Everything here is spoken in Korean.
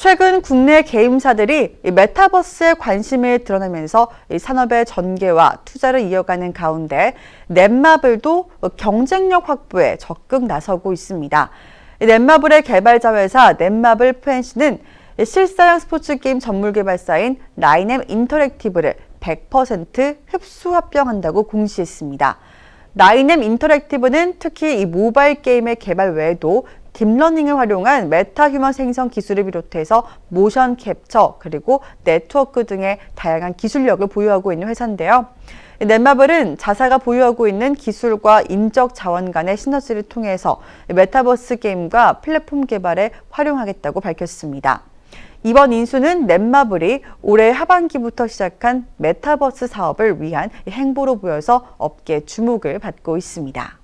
최근 국내 게임사들이 이 메타버스에 관심을 드러내면서 이 산업의 전개와 투자를 이어가는 가운데 넷마블도 경쟁력 확보에 적극 나서고 있습니다. 이 넷마블의 개발자 회사 넷마블 프렌시는 이 실사형 스포츠 게임 전문 개발사인 라인엠 인터랙티브를 100% 흡수 합병한다고 공시했습니다. 나인엠 인터랙티브는 특히 이 모바일 게임의 개발 외에도 딥러닝을 활용한 메타 휴먼 생성 기술을 비롯해서 모션 캡처 그리고 네트워크 등의 다양한 기술력을 보유하고 있는 회사인데요. 이 넷마블은 자사가 보유하고 있는 기술과 인적 자원 간의 시너지를 통해서 이 메타버스 게임과 플랫폼 개발에 활용하겠다고 밝혔습니다. 이번 인수는 넷마블이 올해 하반기부터 시작한 메타버스 사업을 위한 행보로 보여서 업계 주목을 받고 있습니다.